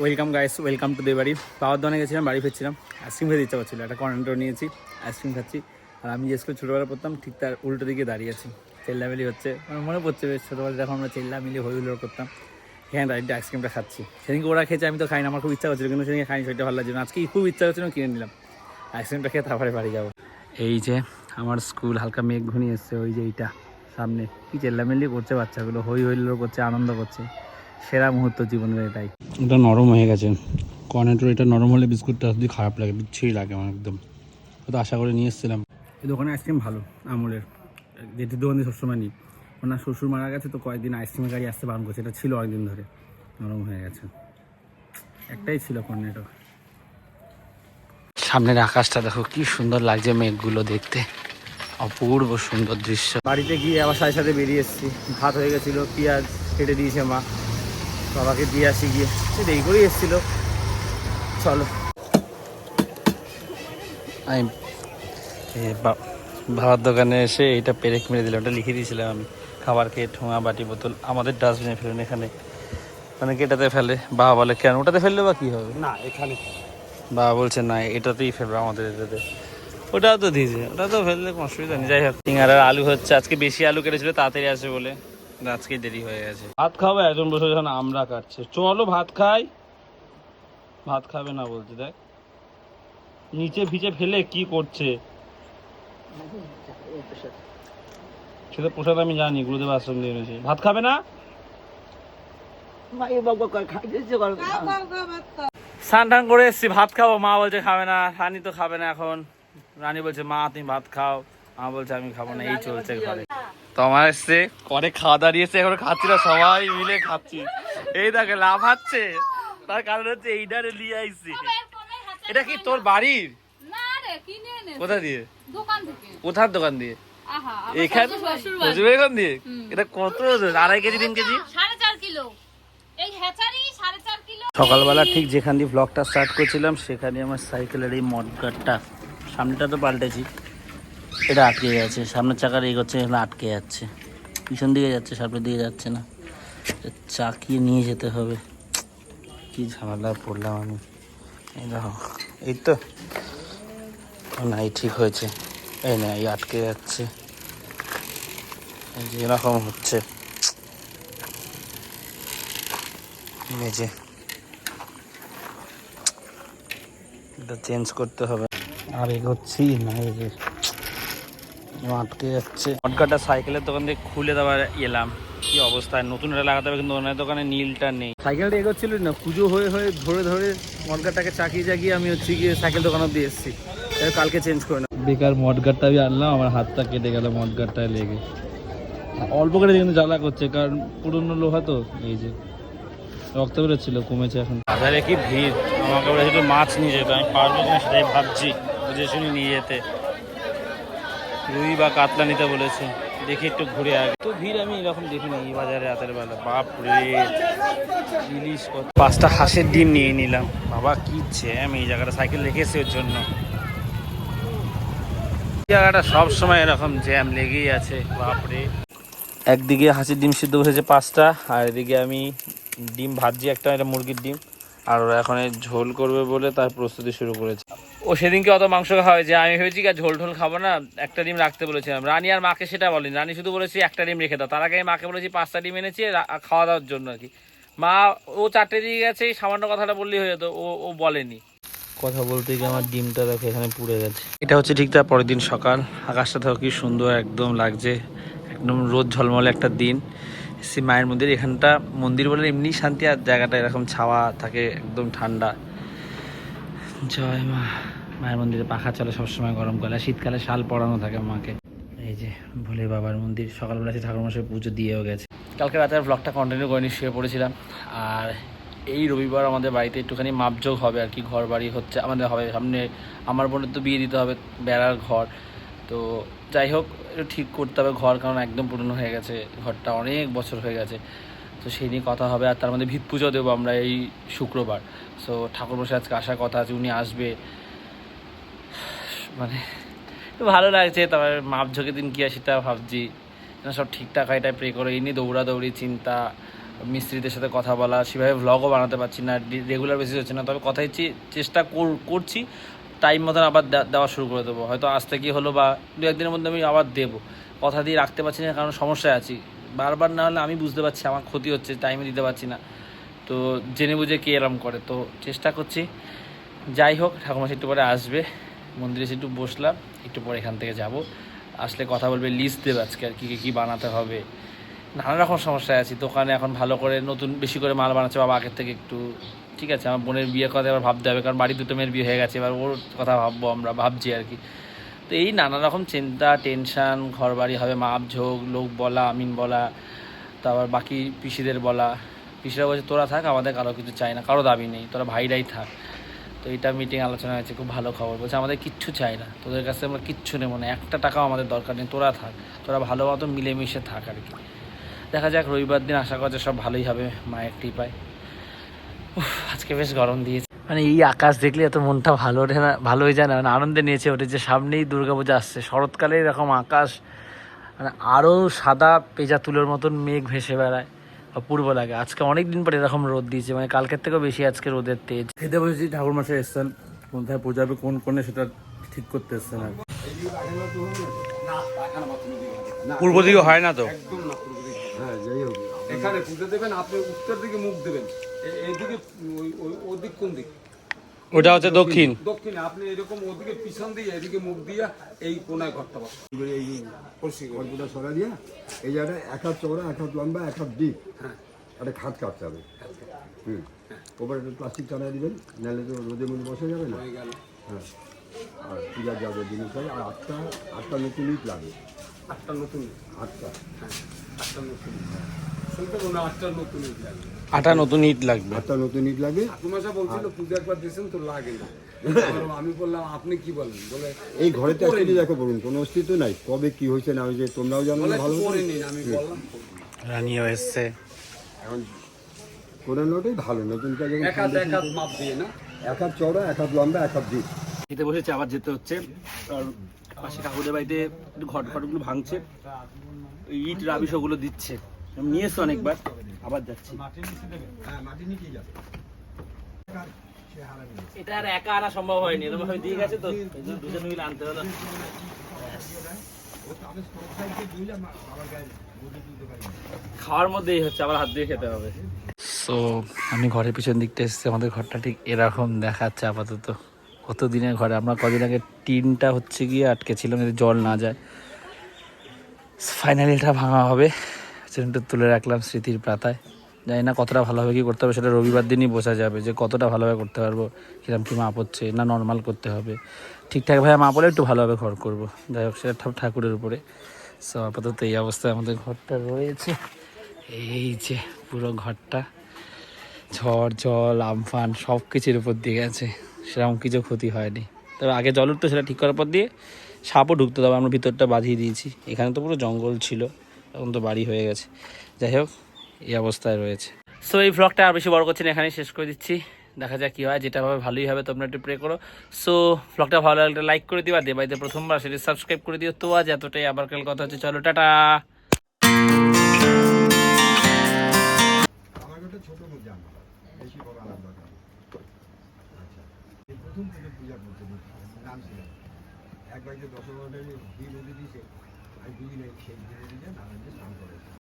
Welcome guys welcome to the বাড়ি পাওয়ার দোকানে গেছিলাম, বাড়ি ফিরছিলাম। আইসক্রিম খেতে ইচ্ছা করছিল। একটা কর্নাটো নিয়েছি আইসক্রিম খাচ্ছি। আর আমি যে স্কুল ছোটোবেলা পড়তাম, ঠিক তার উল্টো দিকে দাঁড়িয়ে আছি। চেল্লামিলি হচ্ছে। আমার মনে পড়ছে, বেশ ছোটোবেলা যখন আমরা চেল্লামিলি হই হুল্লোড় করতাম এখানে দাঁড়িয়ে আইসক্রিমটা খাচ্ছি। সেদিনকে ওরা খেয়েছে, আমি তো খাই না আমার খুব ইচ্ছা করছিল, কিন্তু সেদিনকে খাইনি সেটা ভালো লাগছে না। আজকে খুব ইচ্ছা হচ্ছিল কিনে নিলাম। আইসক্রিমটা খেয়ে তারপরে বাড়ি যাব। এই যে আমার স্কুল হালকা মেঘ ঘনিয়ে এসছে, ওই যে এইটা, সামনে। কি চেল্লামিলি করছে বাচ্চাগুলো হই হইল্লোড় করছে, আনন্দ করছে। সেরা মুহূর্ত জীবনের এটাই এটা নরম হয়ে গেছে। কর্নেটোর এটা নরম হলে বিস্কুটটা যদি খারাপ লাগে বিচ্ছিরি লাগে আমার একদম। তো আশা করে নিয়ে এসেছিলাম। এই দোকানে আইসক্রিম ভালো আমুলের। যেটি দোকান দিয়ে সবসময় নিই। ওনার শ্বশুর মারা গেছে তো কয়েকদিন আইসক্রিমের গাড়ি আসতে বারণ করছে। এটা ছিল অনেকদিন ধরে। নরম হয়ে গেছে। একটাই ছিল কর্নেটো সামনের আকাশটা দেখো কি সুন্দর লাগছে মেঘগুলো দেখতে। অপূর্ব সুন্দর দৃশ্য। বাড়িতে গিয়ে আবার সাথে সাথে বেরিয়ে এসেছি। ভাত হয়ে গেছিল পেঁয়াজ কেটে দিয়েছে মা। বাবাকে দিয়ে আসি গিয়ে। সে দেরি করেই এসেছিল। চলো। আমি এ বা- বাবার দোকানে এসে এইটা পেরেক মেরে দিলাম ওটা লিখে দিয়েছিলাম আমি। খাবার খেয়ে ঠোঙা বাটি বোতল আমাদের ডাস্টবিনে ফেলুন এখানে। মানে এটাতে ফেলে। বাবা বলে কেন? ওটাতে ফেললে বা কী হবে? না এখানে বাবা বলছে না এটাতেই ফেলবে আমাদের এটাতে। ওটাও তো দিয়েছে। ওটা তো ফেললে কোনো অসুবিধা নেই। যাই হোক সিঙ্গারার আলু হচ্ছে। আজকে বেশি আলু কেটেছিল তাড়াতাড়ি আসে বলে। আজকে দেরি হয়ে গেছে। ভাত খাব একজন বসে যখন আমরা কাটছে। চলো ভাত খাই? ভাত খাবে না বলছে দেখ। নিচে ভিজে ফেলে কি করছে? সেটা প্রসাদ আমি জানি গুরুদেব আশ্রম দিয়ে এনেছি। ভাত খাবে না? স্নান টান করে এসছি ভাত খাব। মা বলছে খাবে না রানী তো খাবে না এখন। রানী বলছে মা তুমি ভাত খাও। মা বলছে আমি খাব না এই চলছে ঘরে। তো আমার এসছে করে খাওয়া দাঁড়িয়েছে এখন খাচ্ছি না, সবাই মিলে খাচ্ছি। এই দেখে লাভ হচ্ছে তার কারণ হচ্ছে এইটারে নিয়ে আইছি। এটা কি তোর বাড়ির? কোথা দিয়ে? কোথার দোকান দিয়ে? এখানে? শ্বশুরবাড়ির দিয়ে? এটা কত আড়াই কেজি, তিন কেজি? সকালবেলা ঠিক যেখান দিয়ে ব্লগটা স্টার্ট করছিলাম, সেখানে আমার সাইকেলের এই মডগার্ডটা সামনেটা তো পাল্টেছি। এটা আটকে যাচ্ছে সামনের চাকার এগোচ্ছে এখানে আটকে যাচ্ছে। পিছন দিকে যাচ্ছে, সামনের দিকে যাচ্ছে না। চাকিয়ে নিয়ে যেতে হবে। কি ঝামেলা পড়লাম আমি। এই দেখো, এই তো। না, এই ঠিক হয়েছে। এই না, এই আটকে যাচ্ছে। এরকম হচ্ছে। যে। এটা চেঞ্জ করতে হবে। আর এগোচ্ছি না, এই যে। আটকে যাচ্ছে। মটকাটা সাইকেলের দোকান থেকে খুলে দেওয়ার এলাম। কি অবস্থায় নতুন এটা লাগাতে হবে কিন্তু ওনার দোকানে নীলটা নেই। সাইকেলটা এগোচ্ছিল না পুজো হয়ে হয়ে ধরে ধরে মটকাটাকে চাকিয়ে চাকিয়ে আমি হচ্ছে গিয়ে সাইকেল দোকানে দিয়ে এসেছি। কালকে চেঞ্জ করে না বেকার মটগারটা আমি আনলাম আমার হাতটা কেটে গেল মটগারটায় লেগে। অল্প করে কিন্তু জ্বালা করছে কারণ পুরনো লোহা তো এই যে রক্ত বেরোচ্ছিল কমেছে এখন। বাজারে কি ভিড়? আমাকে বলেছিল মাছ নিয়ে যেতে আমি পারব কিনা সেটাই ভাবছি বুঝে শুনে নিয়ে যেতে। রুই বা কাতলা নিতে বলেছে। দেখি একটু ঘুরে আগে তো ভিড় আমি এরকম দেখিনি এই বাজারে রাতের বেলা। বাপ রে। ইলিশ কত পাঁচটা হাঁসের ডিম নিয়ে নিলাম। বাবা, কি জ্যাম এই জায়গাটা। সাইকেল রেখেছে ওর জন্য। জায়গাটা সব সময় এরকম জ্যাম লেগেই আছে। বাপরে একদিকে হাঁসের ডিম সিদ্ধ বসেছে পাঁচটা, আর এদিকে আমি ডিম ভাজি একটা, এটা মুরগির ডিম। আর ওরা এখন ঝোল করবে বলে তার প্রস্তুতি শুরু করেছে। ও সেদিনকে অত মাংস খাওয়া হয়েছে। আমি ভেবেছি কি ঝোল ঢোল খাব না? একটা ডিম রাখতে বলেছিলাম রানী আর মাকে সেটা বলেনি। রানী শুধু বলেছি একটা ডিম রেখে দাও। তার আগে আমি মাকে বলেছি পাঁচটা ডিম এনেছি রা- খাওয়া দাওয়ার জন্য আর কি। মা ও চারটে দিয়ে গেছে এই সামান্য কথাটা বললেই হয়ে যেত। ও ও বলেনি। কথা বলতে গিয়ে আমার ডিমটা দেখো এখানে পুড়ে গেছে। এটা হচ্ছে ঠিক তার পরের দিন সকাল। আকাশটা দেখো কি সুন্দর একদম লাগছে। একদম রোদ ঝলমলে একটা দিন। সে মায়ের মন্দির এখানটা মন্দির বলে এমনি শান্তি আর জায়গাটা এরকম ছাওয়া থাকে একদম ঠান্ডা। জয় মা। মায়ের মন্দিরে পাখা চলে, সবসময় গরমকালে শীতকালে শাল পরানো থাকে মাকে। এই যে ভোলে বাবার মন্দির, সকালবেলা সে ঠাকুরমশাই পুজো দিয়েও গেছে। কালকে রাতে আর ব্লগটা কন্টিনিউ করে নিয়ে শুয়ে পড়েছিলাম। আর এই রবিবার আমাদের বাড়িতে একটুখানি মাপযোগ হবে আর কি ঘর বাড়ি হচ্ছে, আমাদের হবে সামনে, আমার বোনের তো বিয়ে দিতে হবে, বেড়ার ঘর। তো যাই হোক, একটু ঠিক করতে হবে ঘর, কারণ একদম পুরনো হয়ে গেছে, ঘরটা অনেক বছর হয়ে গেছে। তো সেই নিয়ে কথা হবে, আর তার মধ্যে ভিত পুজো দেবো আমরা এই শুক্রবার। সো ঠাকুরমশাই আজকে আসার কথা আছে, উনি আসবে। মানে ভালো লাগছে, তারপরে মাপঝোঁকের দিন কী আছে সেটা ভাবছি। সব ঠিকঠাক হয় এটা প্রে করে, এই নিয়ে দৌড়াদৌড়ি, চিন্তা, মিস্ত্রিদের সাথে কথা বলা, সেভাবে ভ্লগও বানাতে পারছি না রেগুলার বেসিস হচ্ছে না। তবে কথাই চে- চেষ্টা কর- করছি টাইম মতন আবার দেওয়া শুরু করে দেবো। হয়তো আজ থেকে হলো বা দু, একদিনের মধ্যে আমি আবার দেবো। কথা দিয়ে রাখতে পারছি না, কারণ সমস্যায় আছি। বারবার না হলে আমি বুঝতে পারছি, আমার ক্ষতি হচ্ছে টাইমে দিতে পারছি না। তো জেনে বুঝে কে এরম করে। তো চেষ্টা করছি। যাই হোক ঠাকুমাসি একটু পরে আসবে। মন্দিরে এসে একটু বসলাম, একটু পরে এখান থেকে যাব। আসলে কথা বলবে লিস্ট দেবে আজকে আর কী কী কী বানাতে হবে। নানা রকম সমস্যায় আছি, দোকানে এখন ভালো করে নতুন বেশি করে মাল বানাচ্ছে বাবা আগের থেকে একটু। ঠিক আছে, আমার বোনের বিয়ে কথা এবার ভাবতে হবে, কারণ বাড়ি দুটো মেয়ের বিয়ে হয়ে গেছে, এবার ওর কথা ভাববো আমরা, ভাবছি আর কি। তো এই নানা রকম চিন্তা, টেনশান ঘর বাড়ি হবে, মাপ ঝোঁক, লোক বলা, আমিন বলা, তারপর বাকি পিসিদের বলা। পিসিরা বলছে, তোরা থাক, আমাদের কারও কিছু চাই না, কারও দাবি নেই, তোরা ভাইরাই থাক। তো এটা মিটিং আলোচনা হয়েছে, খুব ভালো খবর। বলছে, আমাদের কিচ্ছু চাই না। তোদের কাছে আমরা কিচ্ছু নেব না। একটা টাকাও আমাদের দরকার নেই। তোরা থাক। তোরা ভালো মতো মিলেমিশে থাক আর কি। দেখা যাক, রবিবার দিন আশা করছে সব ভালোই হবে, মায়ের কৃপায়। আজকে বেশ গরম দিয়েছে। মানে এই আকাশ দেখলে এত মনটা ভালো ওঠে না ভালো হয়ে যায় না। মানে আনন্দে নিয়েছে ওঠে যে সামনেই দুর্গাপূজা আসছে। শরৎকালে এরকম আকাশ মানে আরও সাদা পেজা তুলোর মতন মেঘ ভেসে বেড়ায়। অপূর্ব লাগে। আজকে অনেক দিন পরে এরকম রোদ দিয়েছে মানে কালকের থেকেও বেশি আজকে রোদের তেজ। খেতে বসেছি ঠাকুর মাসে এসছেন। কোথায় পূজাবে কোন কোণে সেটা ঠিক করতে এসছেন আর। পূর্ব দিকে হয় না তো? হ্যাঁ যাই হোক। এখানে পুজো দেবেন আপনি উত্তর দিকে মুখ দেবেন। এইদিকে ওই- ওই- ওদিক কোন দিক? ওটা হচ্ছে দক্ষিণ। দক্ষিণে আপনি এরকম ওদিকে পিছন দিয়ে এদিকে মুখ দিয়া এই কোনায় ঘরটা বসেন। এবারে এই গল্পটা সরা দিয়ে। এই জায়গাটা এক হাত চওড়া এক হাত লম্বা এক হাত ডিপ। হ্যাঁ। একটা খাত কাটতে হবে। হুম। ওপরে একটা প্লাস্টিক টানা দিবেন নাহলে তো রোদের মধ্যে বসে যাবে না। হয়ে গেল। হ্যাঁ। আর পূজার যাবে জিনিস হয় আর আটটা আটটা নতুন ইট লাগে। আটটা নতুন আটটা। হ্যাঁ আটটা নতুন শুনতে কোনো আটটা নতুন ইট লাগবে। আটা নতুন ইট লাগবে। ঠাকুমাশা বলছিল পূজা একবার দিয়েছেন তো লাগে না। আমি বললাম আপনি কি বলেন? বলে এই ঘরে তো অ্যাকচুয়ালি দেখো বলুন কোনো অস্তিত্ব নাই। কবে কি হয়েছে না হয়েছে তোমরাও জানো না ভালো করে। নিন আমি বললাম রানিও এসছে। এখন করে নেওয়াটাই ভালো নতুন কাজ এক হাত এক হাত মাপ দিয়ে না? এক হাত চওড়া এক হাত লম্বা এক হাত ডিপ খেতে বসেছে আবার যেতে হচ্ছে। আর পাশে কাকুদের বাড়িতে একটু ঘট ঘটগুলো ভাঙছে। ইট রাবিশ ওগুলো দিচ্ছে। নিয়ে এসছি অনেকবার আবার যাচ্ছি। এটা আর একা আনা সম্ভব হয়নি এরকম ভাবে দিয়ে গেছে তো দুজন মিলে আনতে হলো খাওয়ার মধ্যেই হচ্ছে আবার হাত দিয়ে খেতে হবে। সো আমি ঘরের পিছন দিকটা এসেছি আমাদের ঘরটা ঠিক এরকম দেখাচ্ছে আপাতত। কত দিনের ঘরে? আমরা কদিন আগে টিনটা হচ্ছে গিয়ে আটকে ছিলাম যাতে জল না যায়। ফাইনালি এটা ভাঙা হবে। সেটা তুলে রাখলাম স্মৃতির পাতায়। জানি না কতটা ভালোভাবে কী করতে হবে সেটা রবিবার দিনই বোঝা যাবে যে কতটা ভালোভাবে করতে পারব, কিরম কী মাপ হচ্ছে, না নর্মাল করতে হবে। ঠিকঠাক ভাবে মাপ হলে একটু ভালোভাবে ঘর করব। যাই হোক, সেটা ঠাকুরের উপরে। সো আপাতত এই অবস্থায় আমাদের ঘরটা রয়েছে। এই যে পুরো ঘরটা। ঝড়, জল আমফান সব কিছুর উপর দিয়ে গেছে। সেরকম কিছু ক্ষতি হয়নি। তবে আগে জল উঠতো, সেটা ঠিক করার পর দিয়ে সাপও ঢুকতো, তবে আমরা ভিতরটা বাঁধিয়ে দিয়েছি। এখানে তো পুরো জঙ্গল ছিল। এখন তো বাড়ি হয়ে গেছে। যাই হোক এই অবস্থায় রয়েছে। সো এই ভ্লগটা আর বেশি বড় করছি না এখানেই শেষ করে দিচ্ছি। দেখা যাক কী হয় যেটা হবে ভালোই হবে তোমরা একটু প্রে করো। সো ভ্লগটা ভালো লাগলে লাইক করে দিবা দিয়ে বাড়িতে প্রথমবার সেটা সাবস্ক্রাইব করে দিও। তো আজ এতটাই আবার কাল কথা হচ্ছে। চলো টাটা! আমার একটা ছোট পূজা বেশি বড় আলাদা দরকার নেই। আচ্ছা এই প্রথম পুজো পূজা করতে দিই নাম ছিল এক বাড়িতে দশ বারোটা দিন নদী দিয়েছে আমি দুই দিনে